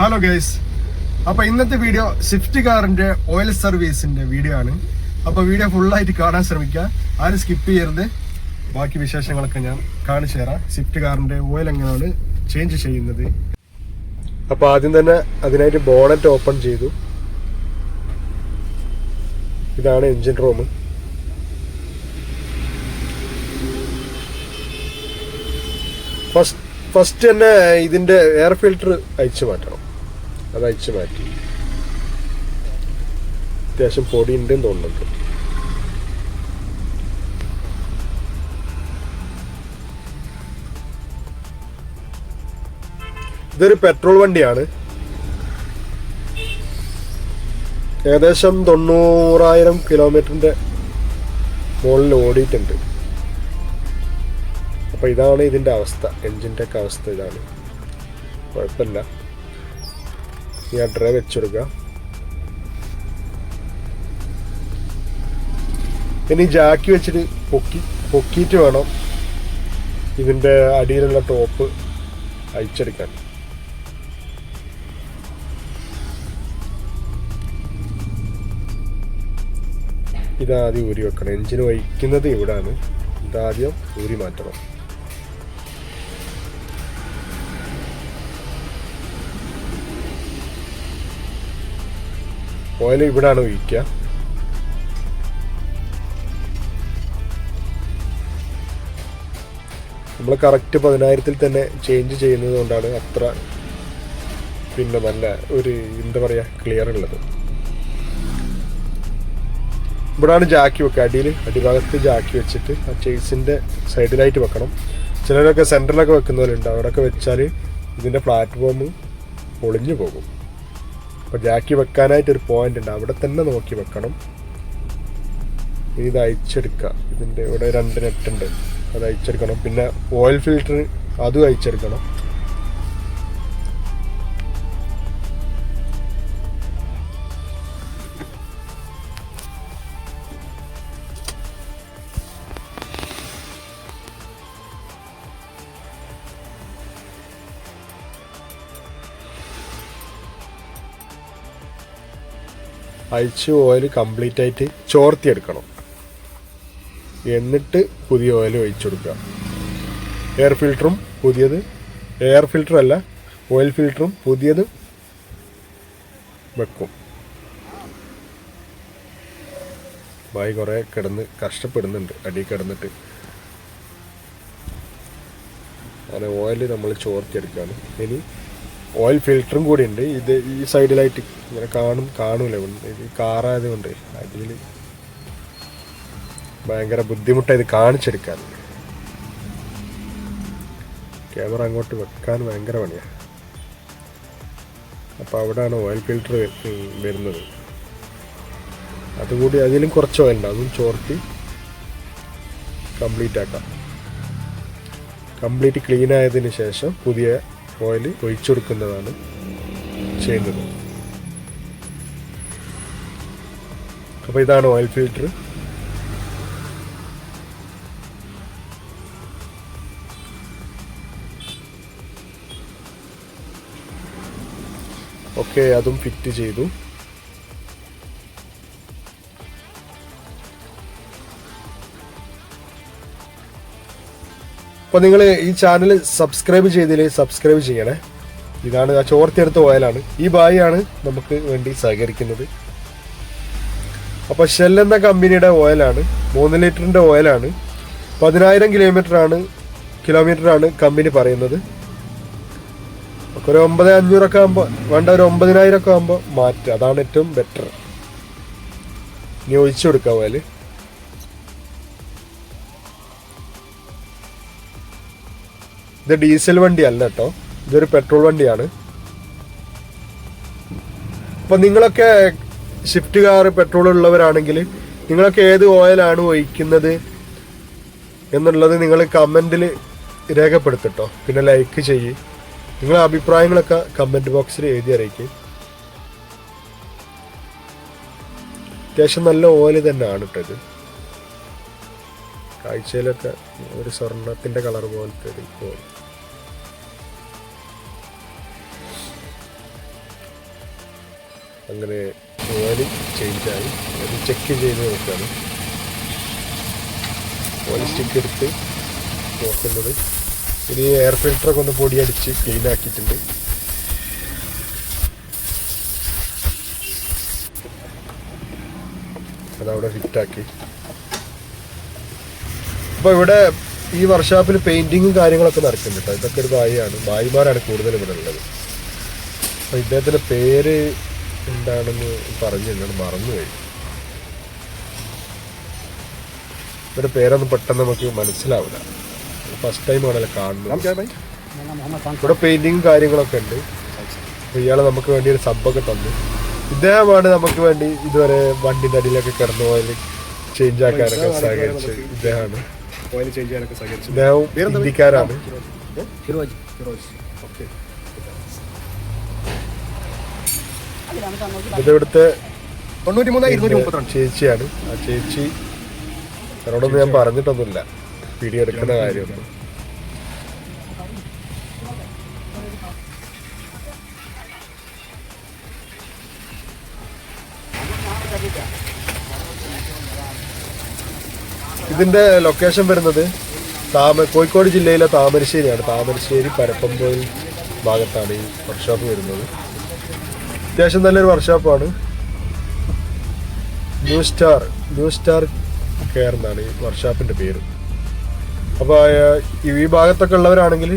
Hello guys അപ്പൊ ഇന്നത്തെ video Swift കാറിന്റെ ഓയിൽ സർവീസിന്റെ വീഡിയോ ആണ്. അപ്പൊ വീഡിയോ ഫുള്ളായിട്ട് കാണാൻ ശ്രമിക്കുക. ആരും സ്കിപ്പ് ചെയ്യരുത്. ബാക്കി വിശേഷങ്ങളൊക്കെ ഞാൻ കാണിച്ചു തരാം. സ്വിഫ്റ്റ് കാറിന്റെ ഓയിൽ എങ്ങനെയാണ് ചേഞ്ച് ചെയ്യുന്നത്. അപ്പൊ ആദ്യം തന്നെ അതിനായിട്ട് ബോണറ്റ് ഓപ്പൺ ചെയ്തു. ഇതാണ് എഞ്ചിൻ റൂം ഫസ്റ്റ് ഫസ്റ്റ് തന്നെ ഇതിന്റെ എയർ ഫിൽറ്റർ അയച്ചു മാറ്റണം. അത് അഴിച്ചു മാറ്റി. അത്യാവശ്യം പൊടി ഉണ്ടെന്ന് തോന്നുന്നുണ്ട്. ഇതൊരു പെട്രോൾ വണ്ടിയാണ്. ഏകദേശം തൊണ്ണൂറായിരം കിലോമീറ്ററിന്റെ മുകളിൽ ഓടിയിട്ടുണ്ട്. അപ്പൊ ഇതാണ് ഇതിന്റെ അവസ്ഥ. എഞ്ചിന്റെ ഒക്കെ അവസ്ഥ ഇതാണ്. കുഴപ്പമില്ല. ഈ ഡ്രൈ വെച്ചെടുക്കാം. ഇനി ജാക്കി വെച്ചിട്ട് പൊക്കി പൊക്കിയിട്ട് വേണം ഇതിന്റെ അടിയിലുള്ള ടോപ്പ് അയച്ചെടുക്കാൻ ഇതാദ്യം ഊരി വെക്കണം. എഞ്ചിന് വഹിക്കുന്നത് ഇവിടാണ്. ഇതാദ്യം ഊരി മാറ്റണം. ഓയിൽ ഇവിടാണ് ഒഴിക്കുക. നമ്മൾ കറക്റ്റ് പതിനായിരത്തിൽ തന്നെ ചേഞ്ച് ചെയ്യുന്നത് കൊണ്ടാണ് അത്ര പിന്നെ നല്ല ഒരു എന്താ പറയുക ക്ലിയർ ഉള്ളത്. ഇവിടാണ് ജാക്കി വെക്കുക. അടിയിൽ അടിഭാഗത്ത് ജാക്കി വെച്ചിട്ട് ആ ചേസിന്റെ സൈഡിലായിട്ട് വെക്കണം. ചിലരൊക്കെ സെന്ററിലൊക്കെ വെക്കുന്നവരുണ്ട് അവിടെയൊക്കെ വെച്ചാൽ ഇതിന്റെ പ്ലാറ്റ്ഫോം ഒളിഞ്ഞു പോകും. അപ്പോൾ ജാക്കി വെക്കാനായിട്ട് ഒരു പോയിന്റ് ഉണ്ട്. അവിടെ തന്നെ നോക്കി വെക്കണം. ഇത് അയച്ചെടുക്കുക ഇതിന്റെ ഇവിടെ രണ്ട് നെറ്റ് ഉണ്ട്. അത് അയച്ചെടുക്കണം പിന്നെ ഓയിൽ ഫിൽറ്റർ അതും അയച്ചെടുക്കണം അയച്ച് ഓയിൽ കംപ്ലീറ്റ് ആയിട്ട് ചോർത്തിയെടുക്കണം. എന്നിട്ട് പുതിയ ഓയിൽ ഒഴിച്ചു കൊടുക്കുക. എയർ ഫിൽറ്ററും പുതിയത്. എയർ ഫിൽറ്റർ അല്ല ഓയിൽ ഫിൽറ്ററും പുതിയത് വെക്കും. ബായി കുറേ കിടന്ന് കഷ്ടപ്പെടുന്നുണ്ട് അടി കിടന്നിട്ട്. അങ്ങനെ ഓയിൽ നമ്മൾ ചോർത്തിയെടുക്കുകയാണ്. ഇനി ഓയിൽ ഫിൽറ്ററും കൂടി ഉണ്ട് ഇത് ഈ സൈഡിലായിട്ട് ഇങ്ങനെ കാണും കാണൂല. കാറായത് കൊണ്ട് അടിയിൽ ഭയങ്കര ബുദ്ധിമുട്ടാണ് ഇത് കാണിച്ചെടുക്കാൻ. ക്യാമറ അങ്ങോട്ട് വെക്കാൻ ഭയങ്കര പണിയാണ് അപ്പോൾ അവിടെയാണ് ഓയിൽ ഫിൽറ്റർ വരുന്നത്. അതുകൂടി അതിലും കുറച്ച് ഓയിൽ ഉണ്ട്. അതും ചോർത്തി കംപ്ലീറ്റ് ആക്കാം. കംപ്ലീറ്റ് ക്ലീൻ ആയതിനു ശേഷം പുതിയ ഓയിൽ ഒഴിച്ചു കൊടുക്കുന്നതാണ് ചെയ്യുന്നത്. അപ്പോൾ ഇതാണ് ഓയിൽ ഫിൽറ്റർ ഓക്കെ അതും ഫിറ്റ് ചെയ്തു. അപ്പോൾ നിങ്ങൾ ഈ ചാനൽ സബ്സ്ക്രൈബ് ചെയ്തില്ലേ സബ്സ്ക്രൈബ് ചെയ്യണേ. ഇതാണ് ആ ചോർത്തിയെടുത്ത ഓയിലാണ് ഈ ബായിയാണ് നമുക്ക് വേണ്ടി സഹകരിക്കുന്നത്. അപ്പോൾ ഷെൽ എന്ന കമ്പനിയുടെ ഓയിലാണ് മൂന്ന് ലിറ്ററിന്റെ ഓയിലാണ് പതിനായിരം കിലോമീറ്റർ ആണ് കമ്പനി പറയുന്നത്. ഒക്കെ ഒരു ഒമ്പത് അഞ്ഞൂറൊക്കെ ആകുമ്പോൾ വേണ്ട ഒരു ഒമ്പതിനായിരം ഒക്കെ ആകുമ്പോൾ മാറ്റുക അതാണ് ഏറ്റവും ബെറ്റർ ഇനി ഒഴിച്ചു കൊടുക്കുക ഓയിൽ ഇത് ഡീസൽ വണ്ടി അല്ല കേട്ടോ ഇതൊരു പെട്രോൾ വണ്ടിയാണ്. അപ്പൊ നിങ്ങളൊക്കെ ഷിഫ്റ്റ് കാർ പെട്രോൾ ഉള്ളവരാണെങ്കിൽ നിങ്ങളൊക്കെ ഏത് ഓയിലാണ് ഒഴിക്കുന്നത് എന്നുള്ളത് നിങ്ങൾ കമന്റിൽ രേഖപ്പെടുത്തട്ടോ പിന്നെ ലൈക്ക് ചെയ്യ്. നിങ്ങളെ അഭിപ്രായങ്ങളൊക്കെ കമന്റ് ബോക്സിൽ എഴുതി അറിയിക്കും. അത്യാവശ്യം നല്ല ഓയിൽ തന്നെയാണ് കേട്ടോ ഇത്. കാഴ്ചയിലൊക്കെ ഒരു സ്വർണത്തിന്റെ കളർ പോലത്തെ ഓയിൽ അങ്ങനെ ഓയിൽ ചേഞ്ചായി അത് ചെക്ക് ചെയ്ത് നോക്കുകയാണ്. ഓയിൽ സ്റ്റിക്ക് എടുത്ത് നോക്കുന്നത്. ഇനി എയർ ഫിൽറ്ററൊക്കെ ഒന്ന് പൊടിയടിച്ച് ക്ലീൻ ആക്കിയിട്ടുണ്ട്. അതവിടെ ഫിറ്റാക്കി അപ്പോൾ ഇവിടെ ഈ വർക്ക്ഷോപ്പിൽ പെയിന്റിങ്ങും കാര്യങ്ങളൊക്കെ നടക്കുന്നുണ്ട് കേട്ടോ ഇതൊക്കെ ഒരു ബായിയാണ്. ബായിമാരാണ് കൂടുതൽ ഇവിടെ ഉള്ളത്. അപ്പോൾ ഇദ്ദേഹത്തിന്റെ പേര് എന്താണെന്ന് പറഞ്ഞു എന്നോട് മറന്നുപോയി. ഇവരുടെ പേരൊന്നും പെട്ടെന്ന് നമുക്ക് മനസ്സിലാവില്ല. ഫസ്റ്റ് ടൈം ആണല്ലോ കാണുന്നത്. ഇവിടെ പെയിന്റിങ്ങും കാര്യങ്ങളൊക്കെ ഉണ്ട്. അപ്പോൾ ഇയാൾ നമുക്ക് വേണ്ടി ഒരു സബ്ബൊക്കെ തന്നു. ഇദ്ദേഹമാണ് നമുക്ക് വേണ്ടി ഇതുവരെ വണ്ടിന്റെ അടിയിലൊക്കെ കിടന്നു പോയാൽ ചേഞ്ച് ആക്കാനൊക്കെ സഹകരിച്ച് ഇദ്ദേഹമാണ്. ഓയിൽ ചേഞ്ച് ചെയ്യാനൊക്കെ സഹകരിച്ചു. ഹിന്ദിക്കാരാണ് ഫിറോജ്. ഫിറോജ് ഓക്കെ. ഇത് ഇവിടുത്തെ തൊണ്ണൂറ്റി മൂന്ന് ഇരുന്നൂറ്റി മുപ്പത്തിരണ്ട് ചേച്ചിയാണ്. ആ ചേച്ചി അവരോടൊന്നും ഞാൻ പറഞ്ഞിട്ടൊന്നുമില്ല. വീഡിയോ എടുക്കുന്ന കാര്യമൊന്നും. ഇതിന്റെ ലൊക്കേഷൻ വരുന്നത് താമ കോഴിക്കോട് ജില്ലയിലെ താമരശ്ശേരിയാണ്. താമരശ്ശേരി പരപ്പമ്പോയിൽ ഭാഗത്താണ് ഈ വർക്ക്ഷോപ്പ് വരുന്നത്. അത്യാവശ്യം നല്ലൊരു വർക്ക്ഷോപ്പാണ് new star new star care എന്നാണ് ഈ വർക്ക്ഷോപ്പിന്റെ പേര്. അപ്പോൾ ഈ ഭാഗത്തൊക്കെ ഉള്ളവരാണെങ്കിൽ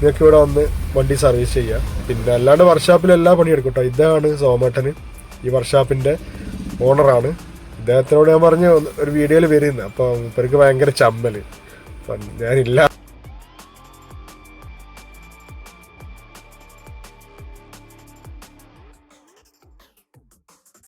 നിങ്ങൾക്ക് ഇവിടെ വന്ന് വണ്ടി സർവീസ് ചെയ്യാം. പിന്നെ അല്ലാണ്ട് വർക്ക്ഷോപ്പിൽ എല്ലാ പണിയെടുക്കും കേട്ടോ ഇതാണ് സോമേട്ടന് ഈ വർക്ക്ഷോപ്പിന്റെ ഓണറാണ് ഇദ്ദേഹത്തിനോട് ഞാൻ പറഞ്ഞു ഒരു വീഡിയോയിൽ വരുന്നു. അപ്പോൾ ഇവർക്ക് ഭയങ്കര ചമ്മൽ. അപ്പം ഞാനില്ല